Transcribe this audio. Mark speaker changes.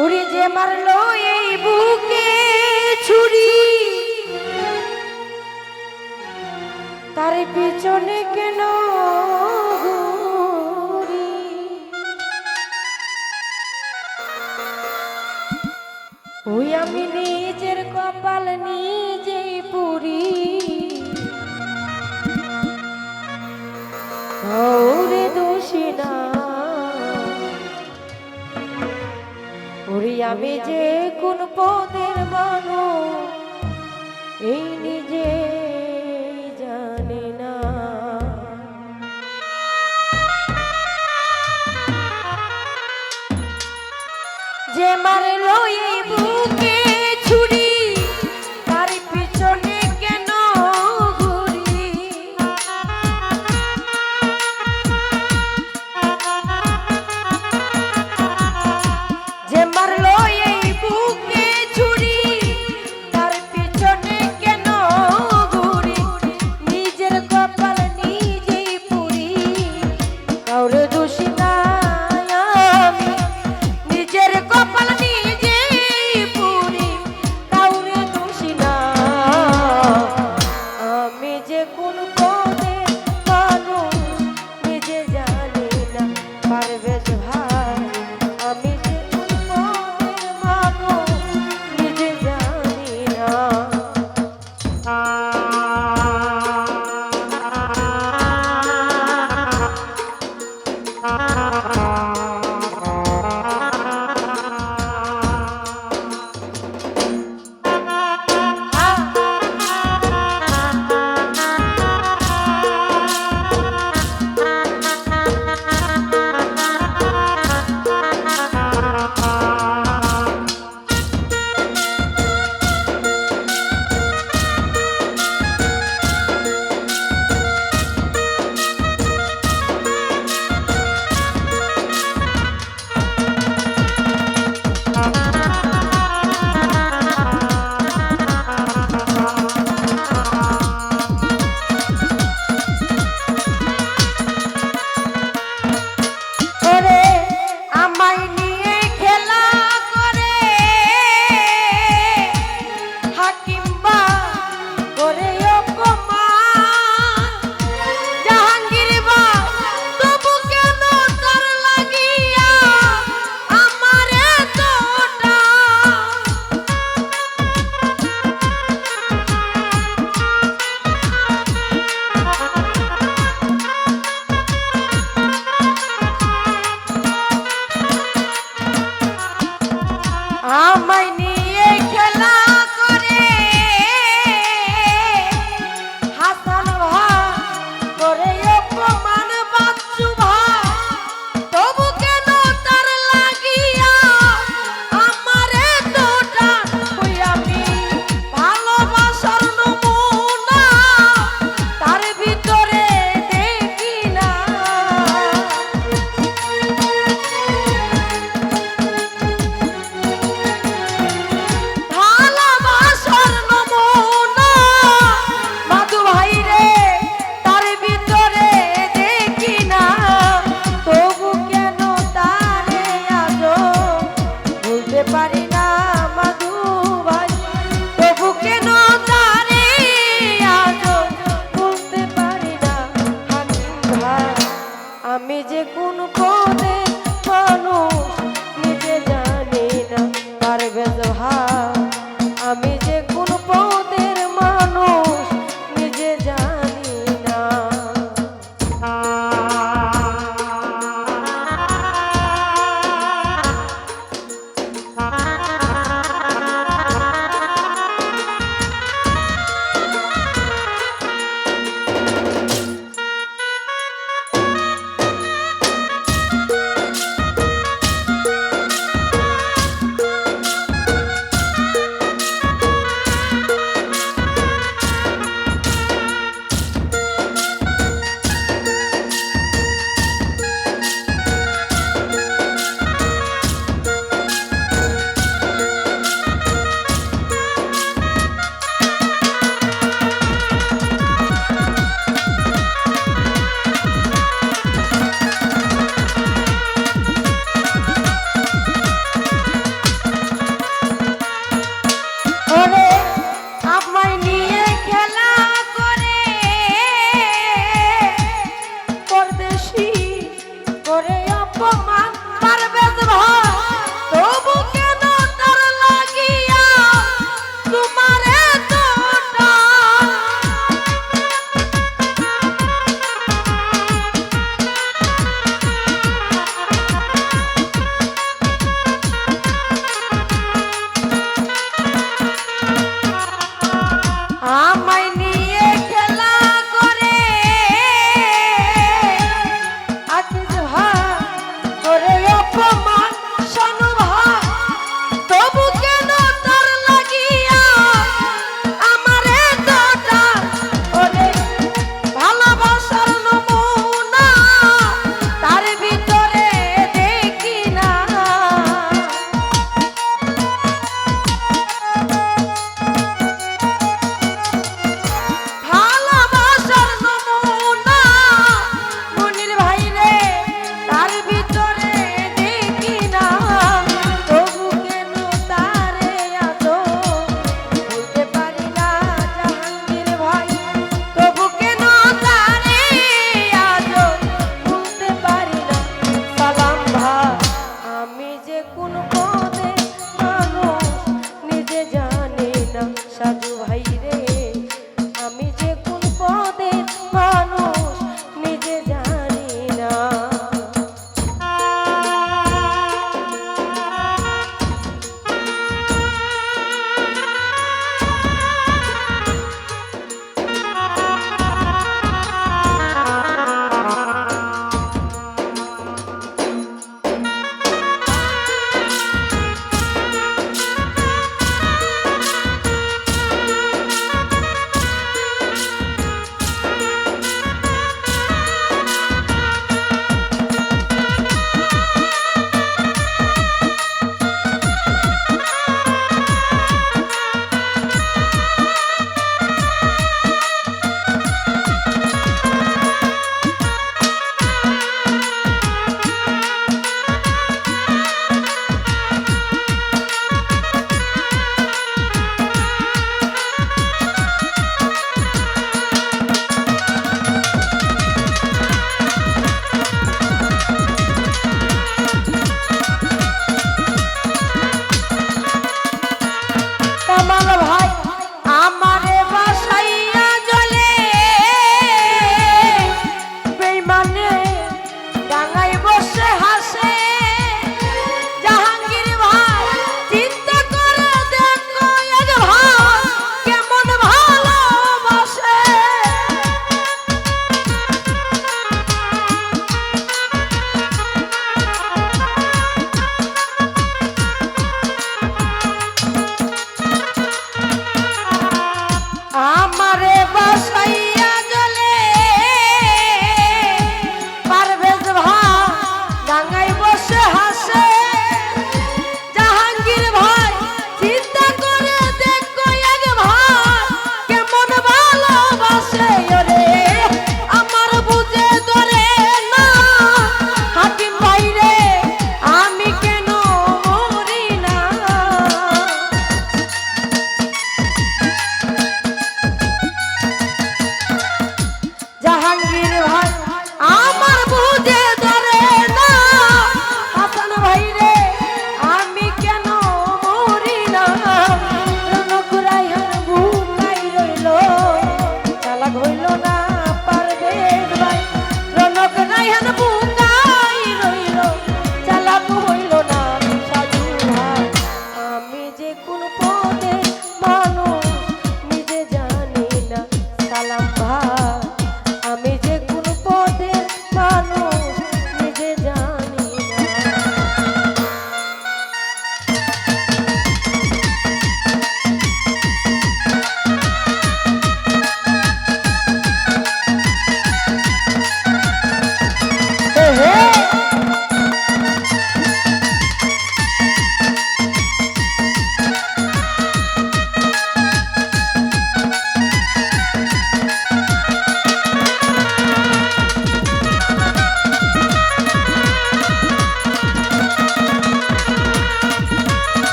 Speaker 1: উড়ে যে মারলো এই বুকে ছুরি। তার পিছনে কেন ওই আমি নিজের কপাল নিয়ে যাবে যে কোন পদের মানো এই নিজে জানি না। যে মারে লই বুকে আমি যে কোন পদে মানুষ